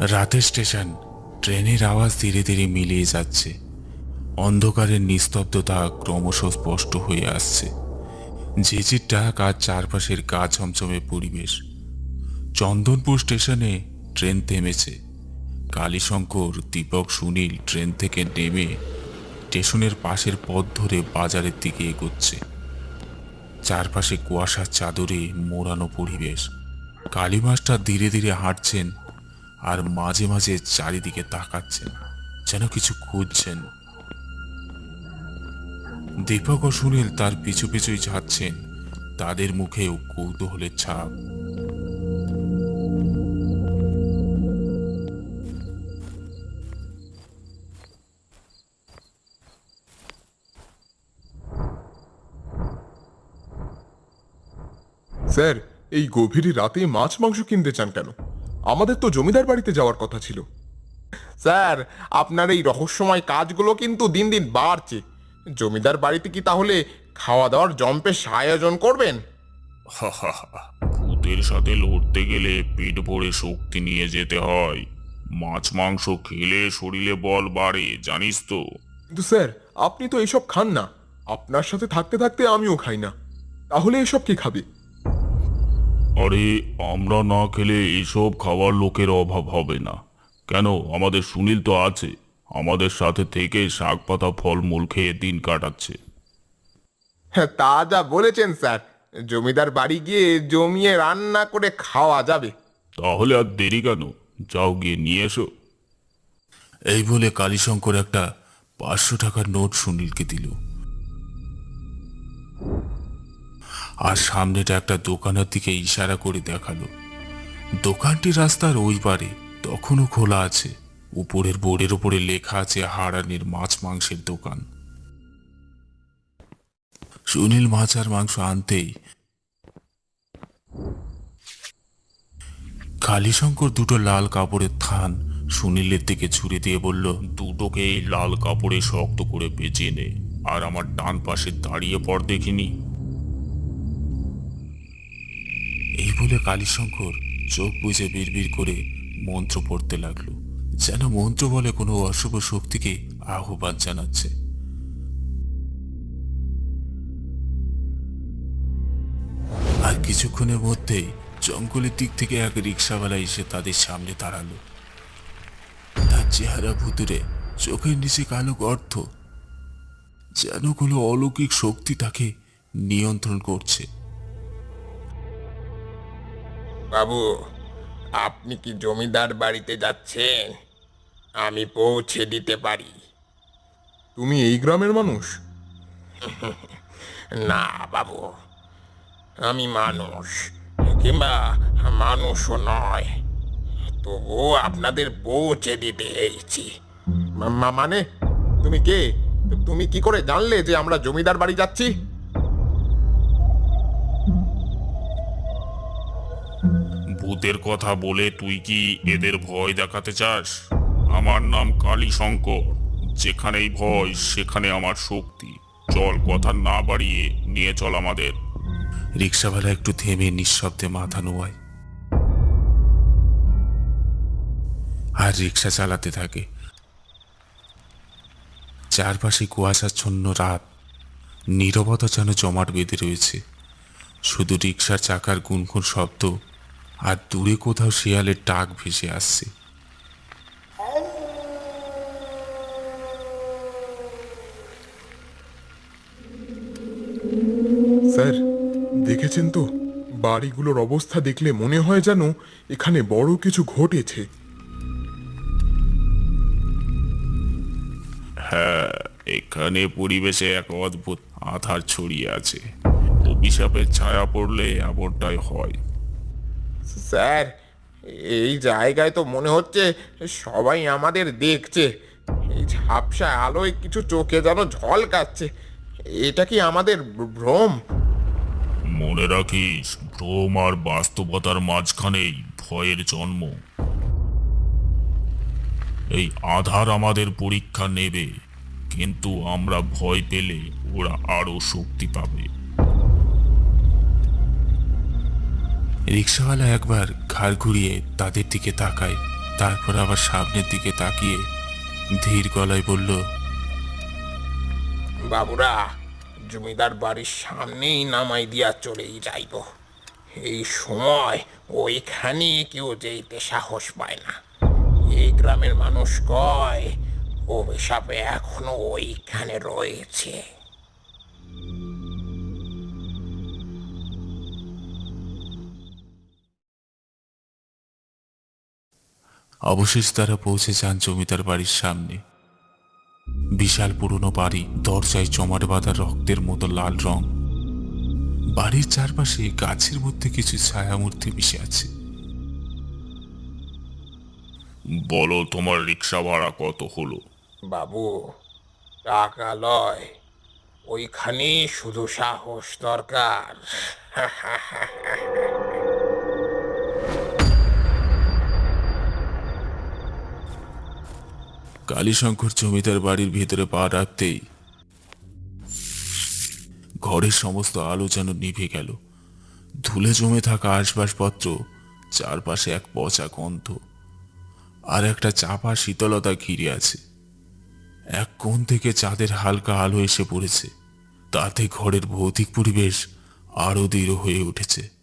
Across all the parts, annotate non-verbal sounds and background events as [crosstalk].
রাতের স্টেশন। ট্রেনের আওয়াজ ধীরে ধীরে মিলিয়ে যাচ্ছে। অন্ধকারের নিস্তব্ধতা ক্রমশ স্পষ্ট হয়ে আসছে। ঝিঝির ডাক আর চারপাশের গা ছমছমে পরিবেশ। চন্দনপুর স্টেশনে ট্রেন থেমেছে। কালীশঙ্কর, দীপক, সুনীল ট্রেন থেকে নেমে স্টেশনের পাশের পথ ধরে বাজারের দিকে এগোচ্ছে। চারপাশে কুয়াশার চাদরে মোড়ানো পরিবেশ। কালী মাস্টার ধীরে ধীরে হাঁটছেন আর মাঝে মাঝে চারিদিকে তাকাচ্ছেন, যেন কিছু খুঁজছেন। দীপক ও সুনীল তার পিছু পিছুই যাচ্ছেন তাদের মুখেও কৌতূহলের ছাপ। স্যার, এই গভীর রাতে মাছ মাংস কিনতে চান কেন? আমাদের তো জমিদার বাড়িতে যাওয়ার কথা ছিল। স্যার আপনার এই রহস্যময় কাজগুলো কিন্তু দিন দিন বাড়ছে। জমিদার বাড়িতে কি তাহলে খাওয়া দাওয়ার জম্পেশ আয়োজন করবেন ভূতের সাথে লড়তে গেলে পেট ভরে শক্তি নিয়ে যেতে হয়। মাছ মাংস খেলে শরীরে বল বাড়ে জানিস তো। কিন্তু স্যার আপনি তো এসব খান না। আপনার সাথে থাকতে থাকতে আমিও খাই না। তাহলে এসব কি খাবে? আরে আমরা না খেলে এসব খাওয়ার লোকের অভাব হবে না। কেন? আমাদের সুনীল তো আছে। আমাদের সাথে থেকে শাক পাতা ফলমূল খেয়ে দিন কাটাচ্ছে। হ্যাঁ তা যা বলেছেন স্যার। জমিদার বাড়ি গিয়ে জমিয়ে রান্না করে খাওয়া যাবে। তাহলে আর দেরি কেন? যাও গিয়ে নিয়ে এসো। এই বলে কালীশঙ্কর একটা পাঁচশো টাকার নোট সুনীলকে দিল। আর সামনেটা একটা দোকানের দিকে ইশারা করে দেখাল। দোকানটি রাস্তার ওই পারে, তখনও খোলা আছে। উপরের বোর্ডের উপরে লেখা আছে, হারানির মাছ মাংসের দোকান। সুনীল মাছ আর মাংস আনতেই কালীশঙ্কর দুটো লাল কাপড়ের থান সুনীলের দিকে ছুড়ে দিয়ে বলল, দুটোকে এই লাল কাপড়ে শক্ত করে বেঁচে নে, আর আমার ডান পাশে দাঁড়িয়ে পড় দেখিনি। বলে কালীশঙ্কর চোখ বুঝে বিড়বিড় করে মন্ত্র পড়তে লাগল, যেন মন্ত্র বলে কোনো অশুভ শক্তিকে আহ্বান জানাচ্ছে। আর কিছুক্ষণের মধ্যেই জঙ্গলের দিক থেকে এক রিক্সাওয়ালা এসে তাদের সামনে দাঁড়াল। তার চেহারা ভুতুরে, চোখের নিচে কালো গর্ত, যেন কোনো অলৌকিক শক্তি তাকে নিয়ন্ত্রণ করছে। বাবু আপনি কি জমিদার বাড়িতে যাচ্ছেন? আমি পৌঁছে দিতে পারি। তুমি এই গ্রামের মানুষ? [laughs] না বাবু আমি মানুষ কিংবা মানুষও নয়। তবুও আপনাদের পৌঁছে দিতে এসেছি। মানে তুমি কে? তুমি কি করে জানলে যে আমরা জমিদার বাড়ি যাচ্ছি? ভূতের কথা বলে তুই কি এদের ভয় দেখাতে চাস? আমার নাম কালী শঙ্কর যেখানেই ভয়, সেখানে আমার শক্তি। চল কথা না বাড়িয়ে নিয়ে চল আমাদের। রিক্সাওয়ালা একটু থেমে নিঃশব্দে মাথা নোয়ায়। আর রিক্সা চালাতে থাকে। চারপাশে কুয়াশাচ্ছন্ন রাত। নীরবতা যেন জমাট বেঁধে রয়েছে। শুধু রিক্সার চাকার গুনগুন শব্দ আর দূরে কোথাও শিয়ালের টাক ভেসে আসছে। স্যার দেখেছেন তো? বাড়িগুলোর অবস্থা দেখলে মনে হয় যেন এখানে বড় কিছু ঘটেছে। হ্যাঁ এখানে পরিবেশে এক অদ্ভুত আধার ছড়িয়ে আছে। অভিশাপের ছায়া পড়লে এমনটাই হয়। স্যার, এই জায়গায় তো মনে হচ্ছে সবাই আমাদের দেখছে। এই ঝাপসা আলোয় কিছু চোখে যেন ঝলকাচ্ছে এটা কি আমাদের ভ্রম? মনে রাখিস, ভ্রম আর বাস্তবতার মাঝখানেই ভয়ের জন্ম। এই আধার আমাদের পরীক্ষা নেবে, কিন্তু আমরা ভয় পেলে ওরা আরও শক্তি পাবে। রিক্সাওয়ালা একবার ঘাড় ঘুরিয়ে তাদের দিকে তাকায়, তারপর আবার সামনের দিকে তাকিয়ে ধীর গলায় বলল, বাবুরা, জমিদার বাড়ির সামনেই নামাই দিয়া চলেই যাইব। এই সময় ওইখানে কেউ যেতে সাহস পায় না। এই গ্রামের মানুষ কয়, অভিশাপে এখনও ওইখানে রয়েছে। অবশেষ তারা পৌঁছে যান জমিদার বাড়ির সামনে। বিশাল পুরনো বাড়ি দরজায় জমাট বাঁধা রক্তের মতো লাল রং। বাড়ির চারপাশে গাছের মধ্যে কিছু ছায়ামূর্তি মিশে আছে। বলো তোমার রিক্সা ভাড়া কত হলো? বাবু টাকা লয়। ওইখানে শুধু সাহস দরকার। [laughs] কালীশঙ্কর জমিদার বাড়ির ভিতরে পা রাখতেই ঘরের সমস্ত আলো যেন নিভে গেল। ধুলে জমে থাকা আসবাবপত্র চারপাশে এক পচা গন্ধ আর একটা চাপা শীতলতা ঘিরে আছে। এক কোণ থেকে চাঁদের হালকা আলো এসে পড়েছে, তাতে ঘরের ভৌতিক পরিবেশ আরও দৃঢ় হয়ে উঠেছে।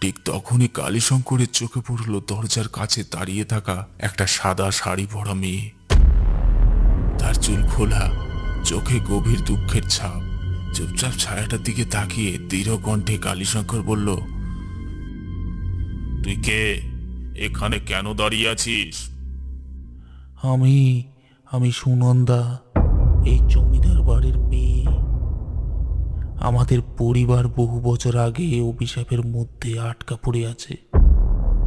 ঠিক তখনই কালীশঙ্করের চোখে পড়ল দরজার কাছে দাঁড়িয়ে থাকা একটা সাদা শাড়ি পরা মেয়ে। তার চুল খোলা, চোখে গভীর দুঃখের ছাপ। চুপচাপ ছায়াটার দিকে তাকিয়ে দৃঢ় কণ্ঠে কালীশঙ্কর বলল, তুই কে? এখানে কেন দাঁড়িয়ে আছিস? আমি আমি সুনন্দা, এই জমিদার আমাদের পরিবার বহু বছর আগে অভিশাপের মধ্যে আটকা পড়ে আছে।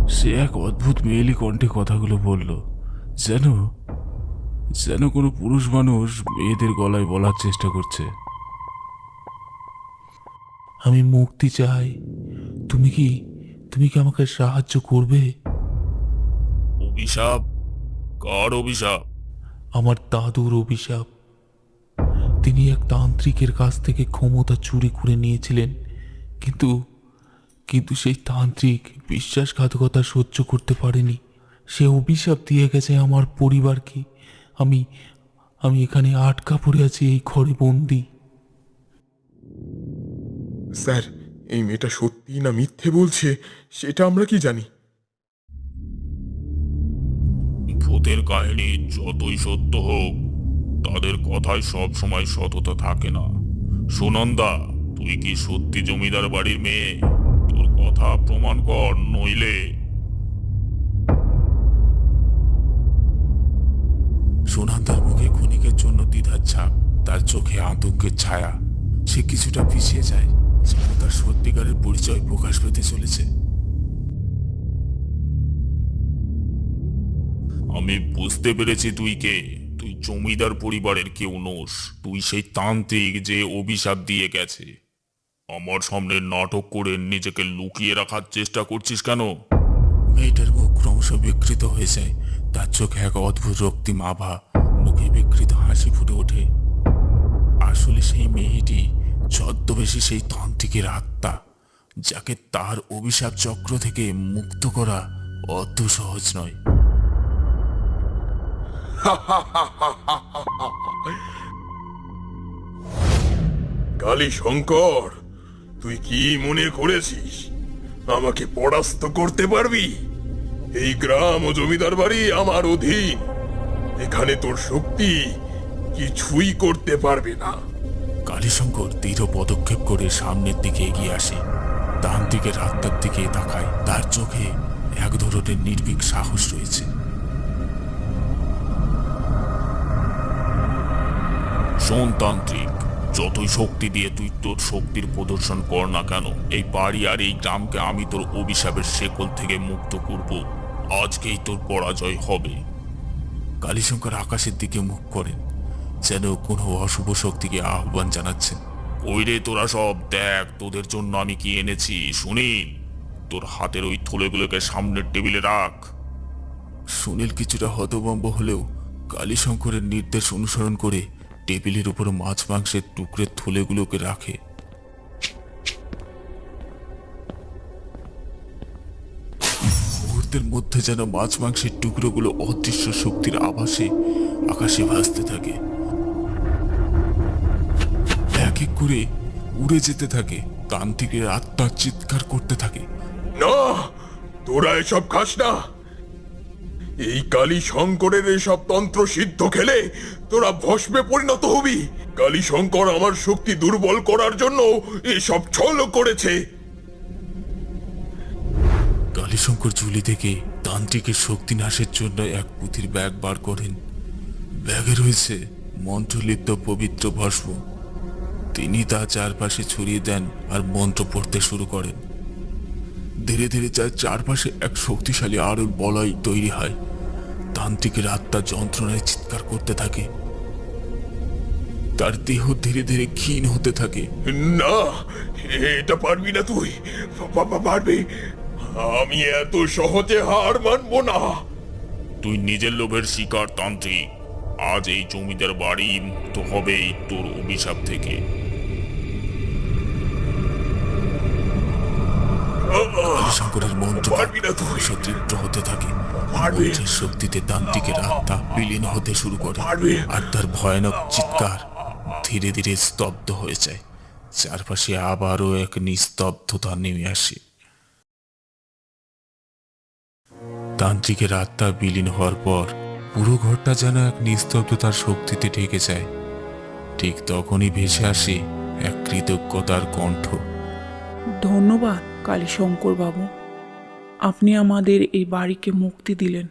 সে এক অদ্ভুত মেয়েলি কণ্ঠে কথাগুলো বলল যেন যেন কোনো পুরুষ মানুষ মেয়েদের গলায় বলার চেষ্টা করছে। আমি মুক্তি চাই। তুমি কি তুমি কি আমাকে সাহায্য করবে? অভিশাপ? কার অভিশাপ? আমার দাদুর অভিশাপ। তিনি এক তান্ত্রিকের কাছ থেকে ক্ষমতা চুরি করে নিয়েছিলেন। কিন্তু কিন্তু সেই তান্ত্রিক বিশ্বাসঘাতকতা সহ্য করতে পারেনি। সে অভিশাপ দিয়ে গেছে আমার পরিবারকে আমি আমি এখানে আটকা পড়ে আছি এই ঘরে বন্দি। স্যার এই মেয়েটা সত্যি না মিথ্যে বলছে সেটা আমরা কি জানি? ভূতের কাহিনী যতই সত্য হোক তাদের কথায় সব সময় সততা থাকে না। সুনন্দা, তুই কি সত্যি জমিদার বাড়ির মেয়ে? তোর কথা প্রমাণ কর, নইলে। সুনন্দার মুখে ক্ষণিকের জন্য দ্বিধার ছাপ, তার চোখে আতঙ্কের ছায়া। সে কিছুটা পিছিয়ে যায় তার সত্যিকারের পরিচয় প্রকাশ পেতে চলেছে। আমি বুঝতে পেরেছি তুই কে। তুই জমিদার পরিবারের কেউ নোস। তুই সেই তান্ত্রিক যে অভিশাপ দিয়ে গেছে। আমার সামনে নাটক করে নিজেকে লুকিয়ে রাখার চেষ্টা করছিস কেন? মেয়েটার মুখ ক্রমশ বিকৃত হয়ে যায় তার চোখে এক অদ্ভুত রক্তিম আভা। মুখে বিকৃত হাসি ফুটে ওঠে। আসলে সেই মেয়েটি ছদ্মবেশী সেই তান্ত্রিকের আত্মা, যাকে তার অভিশাপ চক্র থেকে মুক্ত করা অত সহজ নয়। কালী শঙ্কর, তুই কি মনে করেছিস? আমাকে পরাস্ত করতে পারবি? এই গ্রাম ও জমিদার বাড়ি আমার অধীন। এখানে তোর শক্তি কিছুই করতে পারবে না। কালীশঙ্কর দৃঢ় পদক্ষেপ করে সামনের দিকে এগিয়ে আসে। তান্ত্রিকের আত্মার দিকে তাকায়। তার চোখে এক ধরনের নির্ভীক সাহস রয়েছে। শোন তান্ত্রিক যতই শক্তি দিয়ে তুই তোর শক্তির প্রদর্শন কর না কেন, এই বাড়ি আর এই গ্রামকে আমি তোর অভিশাপের শেকল থেকে মুক্ত করব। আজকেই তোর পরাজয় হবে। কালীশঙ্কর আকাশের দিকে মুখ করেন, যেন কোনো অশুভ শক্তিকে আহ্বান জানাচ্ছেন। ওই রে তোরা সব? দেখ, তোদের জন্য আমি কি এনেছি শুনিল তোর হাতের ওই থলেগুলোকে সামনের টেবিলে রাখ। সুনীল কিছুটা হতভম্ব হলেও কালীশঙ্করের নির্দেশ অনুসরণ করে টেবিলের উপর মাছ মাংসের টুকরের থলেগুলোকে রাখে। মুহূর্তের মধ্যে যেন মাছ মাংসের টুকরোগুলো অদৃশ্য শক্তির আভাসে আকাশে ভাসতে থাকে। এক এক করে উড়ে যেতে থাকে, তান্ত্রিকের আত্মা চিৎকার করতে থাকে। না, তোরা এসব খাস না। এই কালী শঙ্করের এসব তন্ত্র সিদ্ধ খেলে তোরা ভস্মে পরিণত হবি। কালী শঙ্কর আমার শক্তি দুর্বল করার জন্য এসব ছল করেছে। কালীশঙ্কর ঝুলি থেকে তান্ত্রিকের শক্তি নাশের জন্য এক পুঁথির ব্যাগ বার করেন। ব্যাগে রয়েছে মন্ত্রলিপ্ত পবিত্র ভস্ম। তিনি তা চারপাশে ছড়িয়ে দেন আর মন্ত্র পড়তে শুরু করেন। ধীরে ধীরে যার চারপাশে এক শক্তিশালী আরল বলয় তৈরি হয়। তান্ত্রিকের আত্মা যন্ত্রণায় চিৎকার করতে থাকে। তার দেহ ধীরে ধীরে ক্ষীণ হতে থাকে। না এটা পারবি না তুই। পারবি। আমি এত সহজে হার মানবো না। তুই নিজের লোভের শিকার তান্ত্রিক। আজ এই জমিদার বাড়ি মুক্ত হবেই তোর অভিশাপ থেকে। কালীশঙ্করের মন্ত্র পারবি না তুই। সতীব্র হতে থাকে। পারবি। মন্ত্রের শক্তিতে তান্ত্রিকের আত্মা বিলীন হতে শুরু করে। আর তার ভয়ানক চিৎকার ধীরে ধীরে স্তব্ধ হয়ে যায়। চারপাশে আবারও এক নিস্তব্ধতা নেমে আসে। তান্ত্রিকের আত্মা বিলীন হওয়ার পর পুরো ঘরটা যেন এক নিস্তব্ধতার শক্তিতে ঢেকে যায়। ঠিক তখনই ভেসে আসে এক কৃতজ্ঞতার কণ্ঠ। ধন্যবাদ কালীশঙ্কর বাবু আপনি আমাদের এই বাড়িকে মুক্তি দিলেন।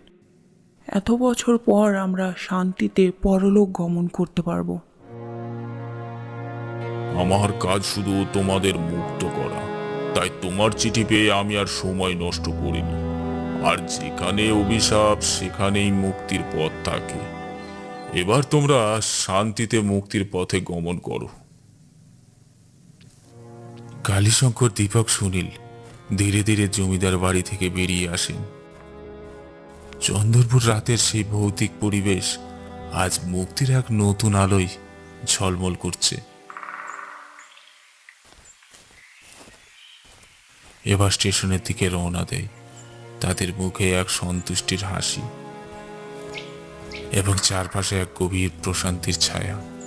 এত বছর পর আমরা শান্তিতে পরলোক গমন করতে পারব। আমার কাজ শুধু তোমাদের মুক্ত করা। তাই তোমার চিঠি পেয়ে আমি আর সময় নষ্ট করিনি। আর যেখানে অভিশাপ, সেখানেই মুক্তির পথ থাকে। এবার তোমরা শান্তিতে মুক্তির পথে গমন করো। কালীশঙ্কর দীপক সুনীল ধীরে ধীরে জমিদার বাড়ি থেকে বেরিয়ে আসেন চন্দরপুর রাতের সেই ভৌতিক পরিবেশ আজ মুক্তির এক নতুন আলোয় ঝলমল করছে। এবার স্টেশনের দিকে রওনা দেয় তাদের মুখে এক সন্তুষ্টির হাসি এবং চারপাশে এক গভীর প্রশান্তির ছায়া।